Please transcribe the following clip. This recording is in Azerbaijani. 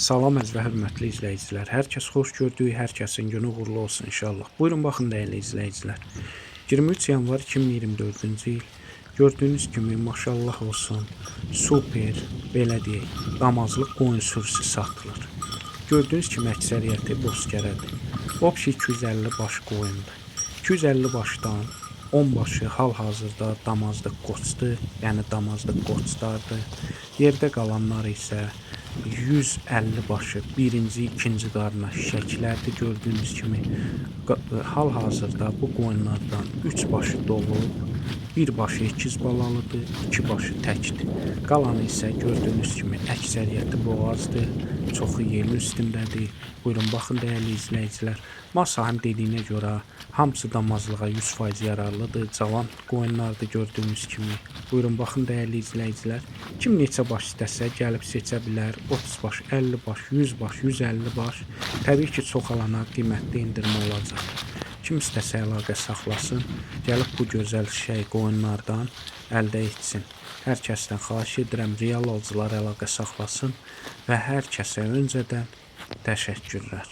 Salam əziz və hörmətli izləyicilər. Hər kəs xoş gördük, hər kəsin günü uğurlu olsun inşallah. Buyurun baxın dəyərli izləyicilər. 23 yanvar 2024-cü il. Gördüyünüz kimi maşallah olsun, super, belə deyək, damazlıq qoyun sürüsü satılır. Gördüyünüz kimi əksəriyyəti bozkərədir. Vəbşi 250 baş qoyundur. 250 başdan 10 başı hal-hazırda damazlıq qoçdur, yəni damazlıq qoçlardır. Yerdə qalanlar isə 150 başı birinci, ikinci qarına şəklərdir gördüyünüz kimi. Qa- Hal-hazırda bu qoyunlardan 3 başı dolub, bir başı ikiz balalıdır, iki başı təkdir. Qalanı isə gördüyünüz kimi əksəriyyəti boğazdır, çoxu yerin üstündədir. Buyurun baxın dəyərli izləyicilər. Masahim dediyinə görə hamısı damazlığa 100% yararlıdır. Cavan qoyunlardır gördüyünüz kimi. Buyurun baxın dəyərli izləyicilər. Kim neçə baş istəsə gəlib seçə bilər. 30 baş, 50 baş, 100 baş, 150 baş. Təbii ki, çox alana qiymətli endirmə olacaq. Kim istəsə əlaqə saxlasın, gəlib bu gözəl şey qoyunlardan əldə etsin. Hər kəsdən xahiş edirəm, real alıcılar əlaqə saxlasın və hər kəsə öncədən təşəkkürlər.